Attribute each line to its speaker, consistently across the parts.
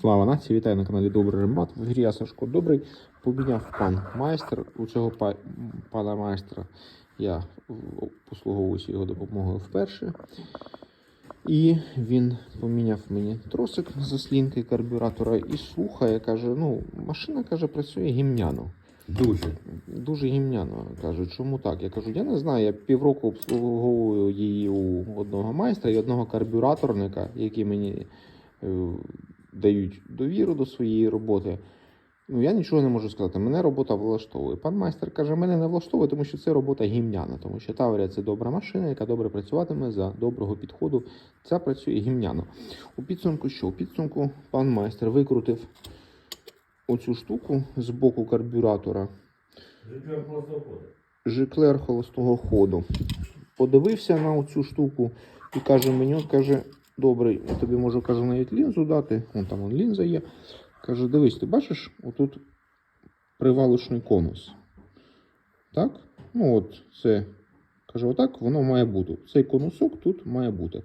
Speaker 1: Слава нації, вітаю на каналі Добрий Рембат. В грі я Сашко Добрий. Поміняв пан майстер. У цього па- пана майстра я послуговуюся його допомогою вперше. І він поміняв мені тросик з заслінки карбюратора і слухає, каже: ну, машина каже, працює гімняно.
Speaker 2: Дуже.
Speaker 1: Дуже гімняно. Кажу, чому так? Я кажу, я не знаю, я півроку обслуговую її у одного майстра і одного карбюраторника, які мені е, дають довіру до своєї роботи. Ну, я нічого не можу сказати. Мене робота влаштовує. Пан майстер каже, мене не влаштовує, тому що це робота гімняна, тому що Таврія це добра машина, яка добре працюватиме за доброго підходу. Ця працює гімняно. У підсумку що? У підсумку пан майстер викрутив оцю штуку з боку карбюратора.
Speaker 2: Житло просто ходить.
Speaker 1: Жиклер холостого ходу. Подивився на цю штуку і каже мені, каже, добре, я тобі можу каже, навіть лінзу дати. Вон там вон лінза є. Каже, дивись, ти бачиш, отут привалочний конус. Так? Ну от це. Каже, отак воно має бути. Цей конусок тут має бути.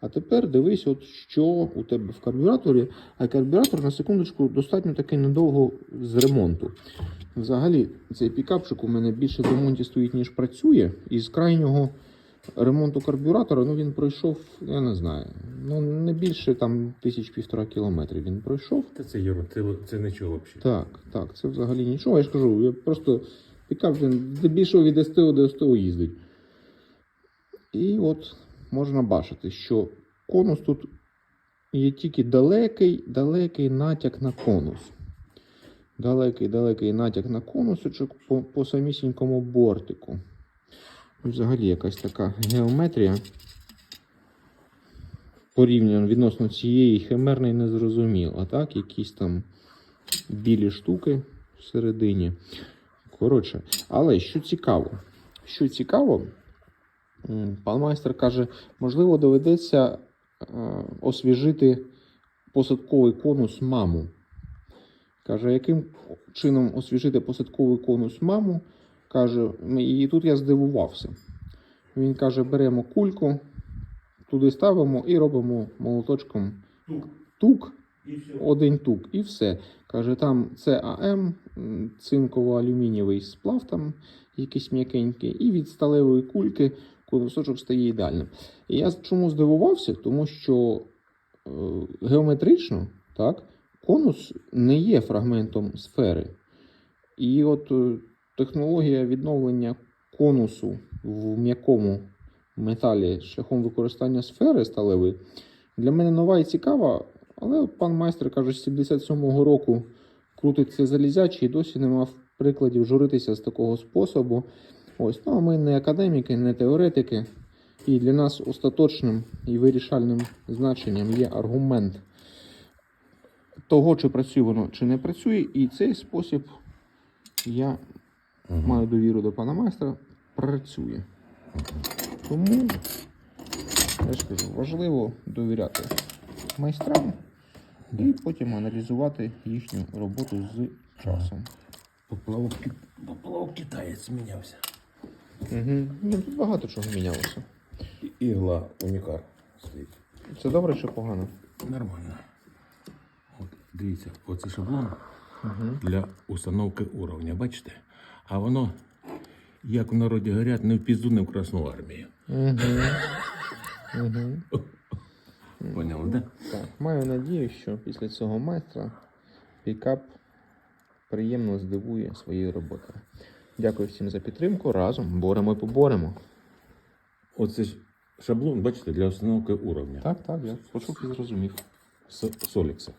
Speaker 1: А тепер дивись, от що у тебе в карбюраторі. А карбюратор на секундочку достатньо таки недовго з ремонту. Взагалі, цей пікапчик у мене більше в ремонті стоїть, ніж працює. І з крайнього ремонту карбюратора ну, він пройшов, я не знаю, ну не більше там тисяч півтора кілометрів він пройшов.
Speaker 2: Та це єру, це, це нічого взагалі.
Speaker 1: Так, так, це взагалі нічого. Я ж кажу, я просто пікап він здебільшого від СТО до СТО їздить. І от можна бачити, що конус тут є тільки далекий, далекий натяк на конус. Далекий, далекий натяк на конусочок по, по самісінькому бортику. Взагалі якась така геометрія. Порівняно відносно цієї химерної не зрозуміло. А так, якісь там білі штуки всередині. Коротше, але що цікаво, що цікаво, пан майстер каже, можливо, доведеться е, освіжити посадковий конус маму. Каже, яким чином освіжити посадковий конус маму? Каже, і тут я здивувався. Він каже: беремо кульку, туди ставимо і робимо молоточком
Speaker 2: Тук.
Speaker 1: один тук, і все. Каже, там ЦАМ, цинково-алюмінієвий сплав, там якийсь м'якенький, і від сталевої кульки конусочок стає ідеальним. І я чому здивувався? Тому що е, геометрично так, конус не є фрагментом сфери. І от е, технологія відновлення конусу в м'якому металі шляхом використання сфери сталевої для мене нова і цікава, але пан майстер каже, з 77-го року крутиться залізячий і досі не мав прикладів журитися з такого способу. Ось, ну а ми не академіки, не теоретики. І для нас остаточним і вирішальним значенням є аргумент того, чи працює воно, чи не працює. І цей спосіб я маю довіру до пана майстра, працює. Тому я ж кажу, важливо довіряти майстрам і потім аналізувати їхню роботу з часом.
Speaker 2: Поплавок, поплавок китаєць мінявся.
Speaker 1: Угу. Ну, тут багато чого мінялося.
Speaker 2: Ігла унікар стоїть.
Speaker 1: Це добре чи погано?
Speaker 2: Нормально. От, дивіться, оце шаблон
Speaker 1: Угу.
Speaker 2: для установки уровня, бачите? А воно, як в народі говорять, не в пізду, не в Красну армію. Поняли, да?
Speaker 1: Так, маю надію, що після цього майстра пікап приємно здивує своєю роботою. Дякую всім за підтримку. Разом боремо і поборемо.
Speaker 2: Оце ж шаблон, бачите, для установки уровня.
Speaker 1: Так, так, я почув і зрозумів.
Speaker 2: Солікса.